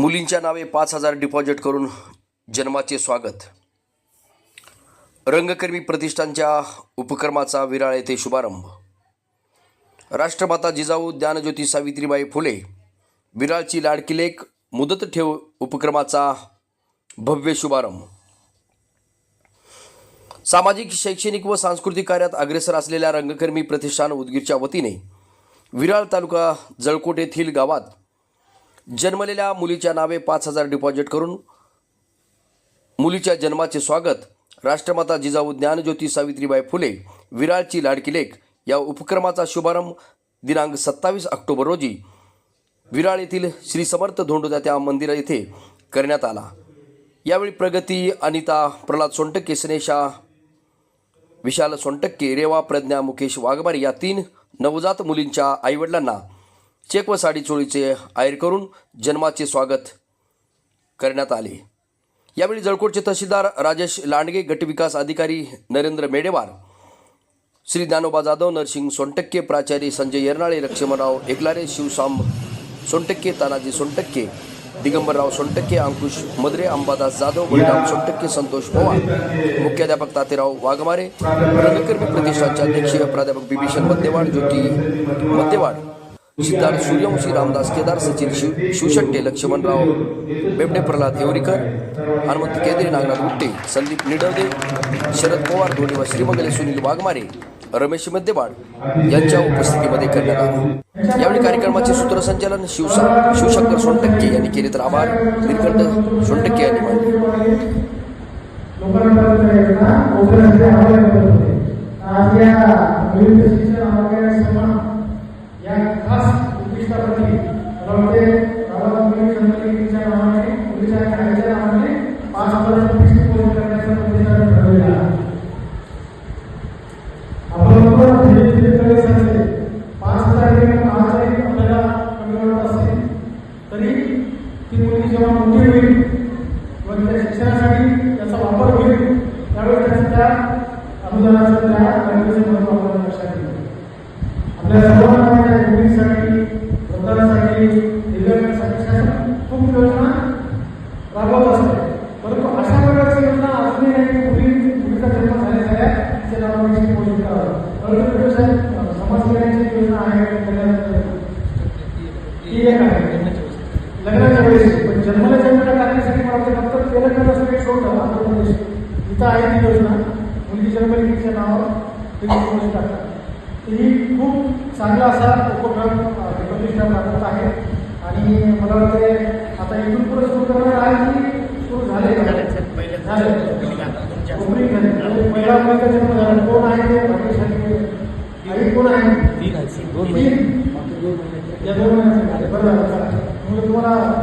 मुलींच्या नावे पाच हजार डिपॉझिट करून जन्माचे स्वागत. रंगकर्मी प्रतिष्ठानच्या उपक्रमाचा विराळ येथे शुभारंभ. राष्ट्रमाता जिजाऊ ज्ञानज्योती सावित्रीबाई फुले विराळची लाडकी लेख मुदत ठेव उपक्रमाचा भव्य शुभारंभ. सामाजिक शैक्षणिक व सांस्कृतिक कार्यात अग्रेसर असलेल्या रंगकर्मी प्रतिष्ठान उदगीरच्या वतीने विराळ तालुका जळकोट येथील गावात जन्मलेल्या मुलीच्या नावे पाच हजार डिपॉझिट करून मुलीच्या जन्माचे स्वागत राष्ट्रमाता जिजाऊ ज्ञानज्योती सावित्रीबाई फुले विराळची लाडकी लेख या उपक्रमाचा शुभारंभ दिनांक सत्तावीस ऑक्टोबर रोजी विराळ येथील श्री समर्थ धोंडोदात्या मंदिरा येथे करण्यात आला. यावेळी प्रगती अनिता प्रल्हाद सोनटक्के स्नेशा विशाल सोंटक्के रेवा प्रज्ञा मुकेश वाघमारे या तीन नवजात मुलींच्या आईवडिलांना चेक व साडी चोळीचे आयर करून जन्माचे स्वागत करण्यात आले. यावेळी जळकोटचे तहसीलदार राजेश लांडगे गटविकास अधिकारी नरेंद्र मेडेवार श्री ज्ञानोबा जाधव नरसिंग सोनटक्के प्राचार्य संजय येरनाळे लक्ष्मणराव एकलारे शिवसाम सोनटक्के तानाजी सोनटक्के दिगंबरराव सोनटक्के अंकुश मद्रे अंबादास जाधव बळीराम सोनटक्के संतोष पवार मुख्याध्यापक तातेराव वाघमारे रंगकर्मी प्रतिष्ठानचे अध्यक्ष प्राध्यापक बिभीषण मध्यवाड ज्योती मध्यवाड सिद्धार्थ सूर्यवंशी रामदास केदार सचिन शिव शिवशट्टे लक्ष्मणराव बेबडे प्रल्हाद हेवरीकर हनुमंत केंद्रे नागनाथ गुट्टे संदीप निडवदे शरद पवार धोनी व श्रीमंगले सुनील वाघमारे रमेश मध्यवाड यांच्या उपस्थितीमध्ये करण्यात आले. यावेळी कार्यक्रमाचे सूत्रसंचालन शिवसा शिवशंकर सोनटक्के यांनी केले तर आभार. निरकंठ सोनटक्के यांनी मानले. नावाने मुलीच्या करण्याचा ठरवलेला आपण बरोबर धीरे धीरे प्रवेश असते पाच आपल्याला कमी वाटत तरी ती मुलगी जेव्हा मोठी होईल व तिच्या शिक्षणासाठी त्याचा वापर होईल त्यावेळी त्याचा त्या अनुदानाचं त्या गरजेचं लक्षात आपल्या सर्वांना त्या वृद्धांसाठी दिव्यांगांसाठी शासन खूप योजना राबवत असते परंतु अशा प्रकारची योजना अजूनही नाही. मुली मुलीचा जन्म झालेला आहे. तिच्या नावाची पोषण करावं परंतु समाज कल्याणची योजना आहे. ती एक आहे. लग्नाच्या वेळेस पण जन्माला जन्माला टाकण्यासाठी मला वाटतं फक्त तेलं करण्याचं काही सोडलं आंध्र प्रदेश इथं आहे ती योजना. मुलगी जन्मलेलीच्या नावावर पोषण टाकतात ही खूप चांगला असा उपक्रम अ, हे प्रतिष्ठान राबवत आहे. आणि मला वाटते आता इथून पुढे सुरू करणार आहे की पहिला कोण आहे कोण आहे दोन? महिने. या दोन महिन्याचे बरं तुम्हाला